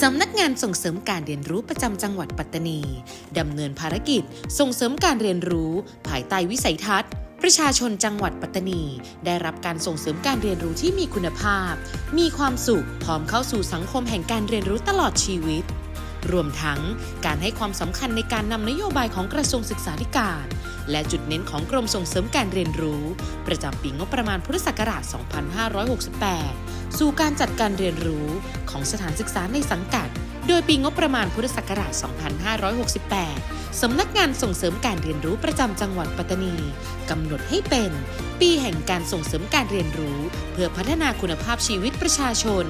สำนักงานส่งเสริมการเรียนรู้ประจำจังหวัดปัตตานีดำเนินภารกิจส่งเสริมการเรียนรู้ ภายใต้วิสัยทัศน์ ประชาชนจังหวัดปัตตานี ได้รับการส่งเสริมการเรียนรู้ที่มีคุณภาพ มีความสุขพร้อมเข้าสู่สังคมแห่งการเรียนรู้ตลอดชีวิต รวมทั้งการให้ความสำคัญในการนำนโยบายของกระทรวงศึกษาธิการ และจุดเน้นของกรมส่งเสริมการเรียนรู้ ประจำปีงบประมาณพุทธศักราช 2568 สู่การจัดการเรียนรู้ของสถานศึกษาในสังกัด โดยปีงบประมาณพุทธศักราช 2568 สำนักงานส่งเสริมการเรียนรู้ประจำจังหวัดปัตตานีกำหนดให้เป็น ปีแห่งการส่งเสริมการเรียนรู้ เพื่อพัฒนาคุณภาพชีวิตประชาชน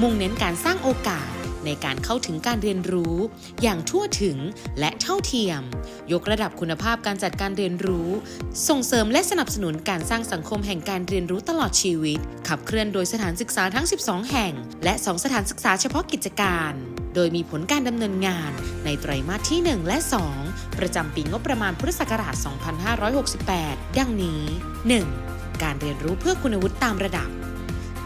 มุ่งเน้นการสร้างโอกาส ในการเข้าถึงการเรียนรู้ อย่างทั่วถึงและเท่าเทียม ยกระดับคุณภาพการจัดการเรียนรู้ ส่งเสริมและสนับสนุนการสร้างสังคมแห่งการเรียนรู้ตลอดชีวิต ขับเคลื่อนโดยสถานศึกษาทั้ง 12 แห่ง และ 2 สถานศึกษาเฉพาะกิจการ โดยมีผลการดำเนินงานในไตรมาสที่ 1 และ 2 ประจำปีงบประมาณพุทธศักราช 2568 ดังนี้ 1. การเรียนรู้เพื่อคุณวุฒิตามระดับ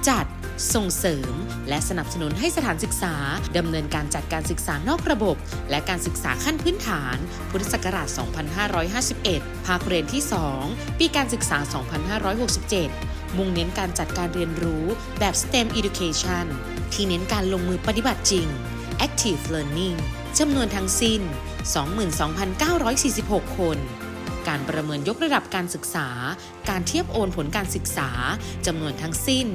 จัด ส่งเสริม และสนับสนุนให้สถานศึกษาดำเนินการจัดการศึกษานอกระบบ และการศึกษาขั้นพื้นฐาน พุทธศักราช 2551 ภาคเรียนที่ 2 ปีการศึกษา 2567 มุ่งเน้นการจัดการเรียนรู้แบบ STEM Education ที่เน้นการลงมือปฏิบัติจริง Active Learning จำนวนทั้งสิ้น 22,946 คน การประเมินยกระดับการศึกษา การเทียบโอนผลการศึกษาจำนวนทั้งสิ้น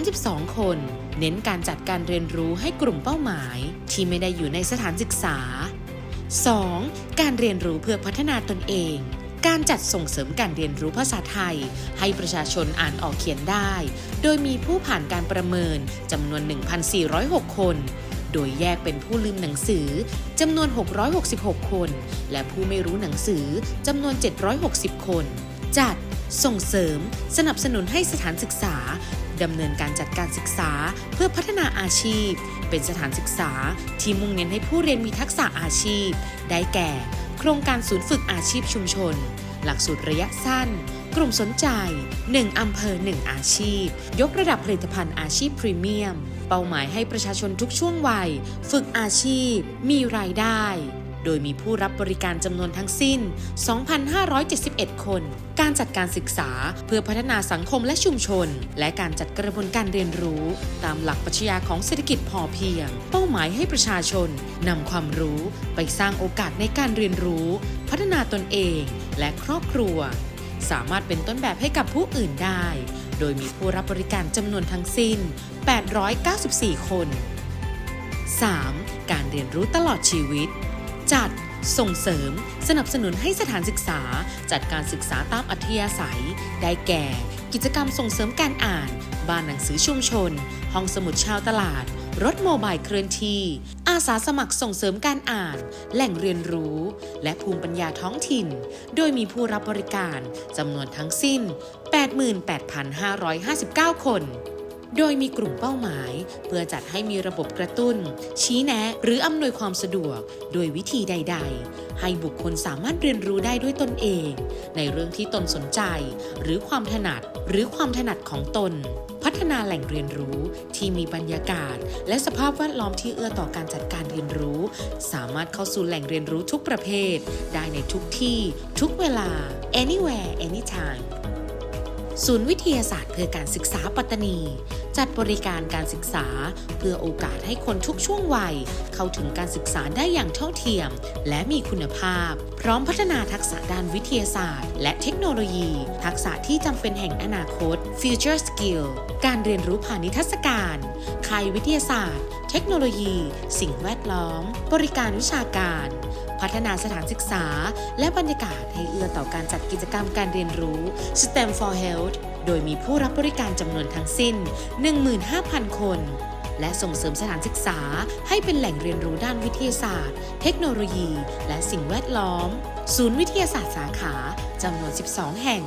32 คน เน้นการจัดการเรียนรู้ให้กลุ่มเป้าหมาย ที่ไม่ได้อยู่ในสถานศึกษา 2. การเรียนรู้เพื่อพัฒนาตนเอง การจัดส่งเสริมการเรียนรู้ภาษาไทย ให้ประชาชนอ่านออกเขียนได้ โดยมีผู้ผ่านการประเมินจำนวน 1,406 คน โดยแยกเป็นผู้ลืมหนังสือจำนวน 666 คน และผู้ไม่รู้หนังสือจำนวน 760 คน จัด ส่งเสริม สนับสนุนให้สถานศึกษาดำเนินการจัดการศึกษาเพื่อพัฒนาอาชีพ เป็นสถานศึกษาที่มุ่งเน้นให้ผู้เรียนมีทักษะอาชีพ ได้แก่ โครงการศูนย์ฝึกอาชีพชุมชน หลักสูตรระยะสั้น กลุ่มสนใจ 1 อำเภอ 1 อาชีพ ยกระดับผลิตภัณฑ์อาชีพพรีเมียม เป้าหมายให้ประชาชนทุกช่วงวัย ฝึกอาชีพ มีรายได้ โดยมีผู้รับบริการจำนวนทั้งสิ้น 2,571 คน การจัดการศึกษาเพื่อพัฒนาสังคมและชุมชน และการจัดกระบวนการเรียนรู้ ตามหลักปรัชญาของเศรษฐกิจพอเพียง เป้าหมายให้ประชาชนนำความรู้ไปสร้างโอกาสในการเรียนรู้ พัฒนาตนเอง และครอบครัว สามารถเป็นต้นแบบให้กับผู้อื่นได้ โดยมีผู้รับบริการจำนวนทั้งสิ้น 894 คน 3. การเรียนรู้ตลอดชีวิต จัด ส่งเสริม สนับสนุนให้สถานศึกษา จัดการศึกษาตามอัธยาศัย ได้แก่ กิจกรรมส่งเสริมการอ่าน บ้านหนังสือชุมชน ห้องสมุดชาวตลาด รถโมบายเคลื่อนที่ อาสาสมัครส่งเสริมการอ่าน แหล่งเรียนรู้ และภูมิปัญญาท้องถิ่น โดยมีผู้รับบริการจำนวนทั้งสิ้น 88,559 คน โดยมีกลุ่มเป้าหมาย เพื่อจัดให้มีระบบกระตุ้น ชี้แนะ หรืออำนวยความสะดวก โดยวิธีใด ๆ ให้บุคคลสามารถเรียนรู้ได้ด้วยตนเอง ในเรื่องที่ตนสนใจ หรือความถนัดหรือความถนัดของตน พัฒนาแหล่งเรียนรู้ที่มีบรรยากาศ และสภาพแวดล้อมที่เอื้อต่อการจัดการเรียนรู้ สามารถเข้าสู่แหล่งเรียนรู้ทุกประเภท ได้ในทุกที่ ทุกเวลา anywhere anytime ศูนย์วิทยาศาสตร์เพื่อการศึกษาปัตตานี จัดบริการการศึกษา เพื่อโอกาสให้คนทุกช่วงวัย เข้าถึงการศึกษาได้อย่างเท่าเทียม และมีคุณภาพ พร้อมพัฒนาทักษะด้านวิทยาศาสตร์ และเทคโนโลยี ทักษะที่จำเป็นแห่งอนาคต Future Skill การเรียนรู้ผ่านนิทรรศการค่ายวิทยาศาสตร์ เทคโนโลยี สิ่งแวดล้อม บริการวิชาการ พัฒนาสถานศึกษา และบรรยากาศให้เอื้อต่อการจัดกิจกรรมการเรียนรู้ STEM for Health โดยมีผู้รับบริการจำนวนทั้งสิ้น 15,000 คน และส่งเสริมสถานศึกษาให้เป็นแหล่งเรียนรู้ด้านวิทยาศาสตร์ เทคโนโลยี และสิ่งแวดล้อม ศูนย์วิทยาศาสตร์สาขาจำนวน 12 แห่ง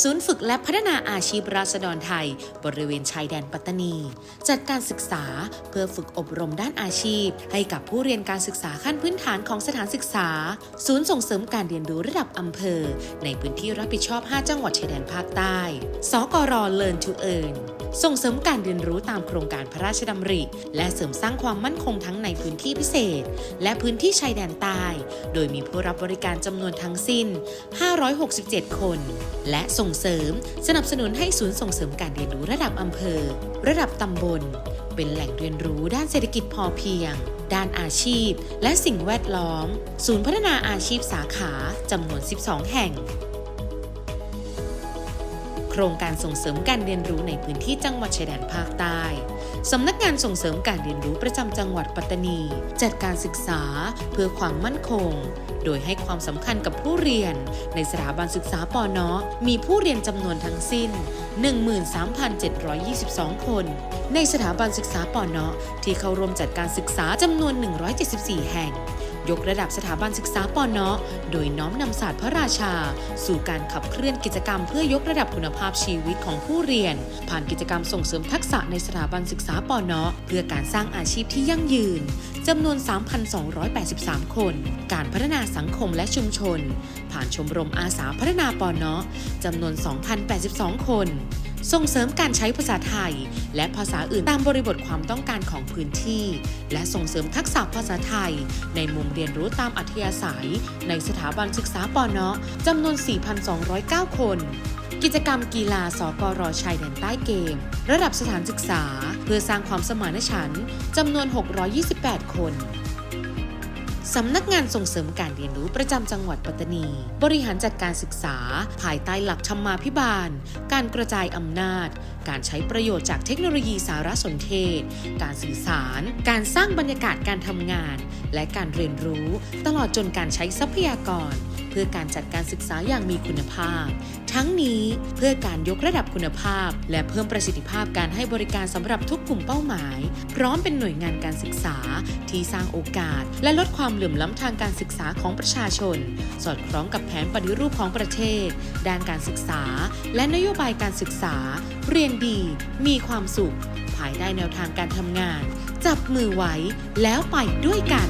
ศูนย์ฝึกและพัฒนาอาชีพราษฎรไทย บริเวณชายแดนปัตตานี จัดการศึกษาเพื่อฝึกอบรมด้านอาชีพ ให้กับผู้เรียนการศึกษาขั้นพื้นฐานของสถานศึกษา ศูนย์ส่งเสริมการเรียนรู้ระดับอำเภอ ในพื้นที่รับผิดชอบ 5 จังหวัดชายแดนภาคใต้ สกร Learn to Earn ส่งเสริมการเรียนรู้ตามโครงการพระราชดำริ และเสริมสร้างความมั่นคงทั้งในพื้นที่พิเศษ และพื้นที่ชายแดนใต้ โดยมีผู้รับบริการจำนวนทั้งสิ้น 567 คน และส่งเสริม สนับสนุนให้ศูนย์ส่งเสริมการเรียนรู้ระดับอำเภอ ระดับตำบล เป็นแหล่งเรียนรู้ด้านเศรษฐกิจพอเพียง ด้านอาชีพ และสิ่งแวดล้อม ศูนย์พัฒนาอาชีพสาขาจำนวน 12 แห่ง ครงการส่งเสริมการเรียนรู้ในพื้นที่จังหวัดชายแดนภาคใต้ สำนักงานส่งเสริมการเรียนรู้ประจำจังหวัดปัตตานี จัดการศึกษาเพื่อความมั่นคง โดยให้ความสำคัญกับผู้เรียน ในสถาบันศึกษาปอนอมีผู้เรียนจำนวนทั้งสิ้น 13,722 คน ในสถาบันศึกษาปอนอที่เข้าร่วมจัดการศึกษาจำนวน 174 แห่ง ยกระดับสถาบันศึกษาปอนอโดยน้อมนำศาสตร์พระราชา สู่การขับเคลื่อนกิจกรรมเพื่อยกระดับคุณภาพชีวิตของผู้เรียน ผ่านกิจกรรมส่งเสริมทักษะในสถาบันศึกษาปอนอเพื่อการสร้างอาชีพที่ยั่งยืนจำนวน 3,283 คน การพัฒนาสังคมและชุมชน ผ่านชมรมอาสาพัฒนาปอนอจำนวน 2,082 คน ส่งเสริมการใช้ภาษาไทย และภาษาอื่นตามบริบทความต้องการของพื้นที่ และส่งเสริมทักษะภาษาไทย ในมุมเรียนรู้ตามอัธยาศัย ในสถาบันศึกษาปอนอจำนวน 4,209 คน กิจกรรมกีฬาสกรชายแดนใต้เกม ระดับสถานศึกษา เพื่อสร้างความสมานฉันท์จำนวน 628 คน สำนักงานส่งเสริมการเรียนรู้ประจำจังหวัดปัตตานี บริหารจัดการศึกษา ภายใต้หลักธรรมาภิบาล การกระจายอำนาจ การใช้ประโยชน์จากเทคโนโลยีสารสนเทศ การสื่อสาร การสร้างบรรยากาศการทำงาน และการเรียนรู้ ตลอดจนการใช้ทรัพยากร พื่อการจัดการศึกษาอย่างมีคุณภาพ ทั้งนี้เพื่อการยกระดับคุณภาพ และเพิ่มประสิทธิภาพการให้บริการสำหรับทุกกลุ่มเป้าหมาย พร้อมเป็นหน่วยงานการศึกษา ที่สร้างโอกาส และลดความเหลื่อมล้ำทางการศึกษาของประชาชน สอดคล้องกับแผนปฏิรูปของประเทศ ด้านการศึกษา และนโยบายการศึกษา เรียนดี มีความสุข ภายใต้แนวทางการทำงาน จับมือไว้แล้วไปด้วยกัน